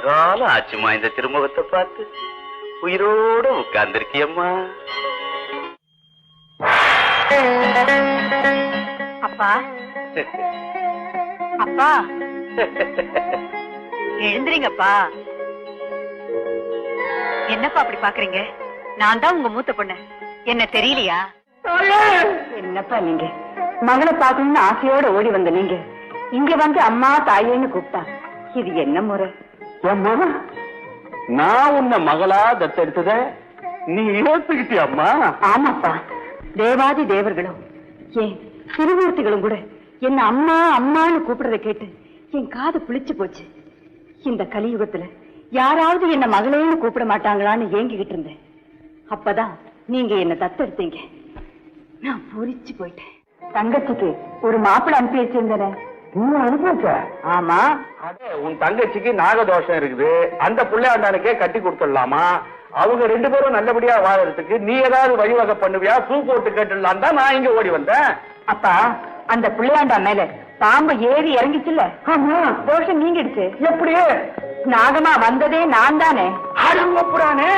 காலம் ஆச்சுமா இந்த திருமுகத்தை பார்த்து உயிரோட உட்கார்ந்திருக்கியம்மா. அப்பா. அப்பா. எழுந்திரிங்கப்பா. என்னப்பா அப்படி பாக்குறீங்க நான் தான் உங்க மூத்த பொண்ணு. என்ன தெரியலையா? என்னப்பா நீங்க? மகளை பார்க்கணும்னு ஆசையோட ஓடி வந்த நீங்க. இங்க வந்து அம்மா தாயேன்னு கூப்பிட்டா. இது என்ன முறை? அம்மா நான் உன்னை மகளா தத்தெடுத்தத நீ யோசிக்கிட்டியம்மா ஆமாப்பா. தேவாதி தேவர்களும் ஏன் திருமூர்த்திகளும் கூட என்ன அம்மா அம்மான்னு கூப்பிடுறத கேட்டு என் காது புளிச்சு போச்சு. இந்த கலியுகத்துல யாராவது என்ன மகளேன்னு கூப்பிட மாட்டாங்களான்னு ஏங்கிக்கிட்டு இருந்தேன். அப்பதான் நீங்க என்ன தத்தெடுத்தீங்க. நான் பூரிச்சு போயிட்டேன். தங்கச்சிக்கு ஒரு மாப்பிள்ளை அனுப்பி வச்சிருந்தேன். அனுப்பிச்ச ஆமா. அடே, உன் தங்கச்சிக்கு நாகதோஷம் இருக்குது. அந்த பிள்ளையாண்டானுக்கே கட்டி கொடுத்துடலாமா? அவங்க ரெண்டு பேரும் நல்லபடியா வாழறதுக்கு நீ ஏதாவது வழிவகை பண்ணுவியா? பூ போட்டு கேட்டுடலாம் தான் நான் இங்க ஓடி வந்தேன். அப்பா அந்த பிள்ளையாண்டா மேல பாம்பு ஏறி இறங்கிச்சுல்ல? தோஷம் நீங்கிடுச்சு. எப்படி நாகமா வந்ததே நான் தானே? அடங்கப்புறானே.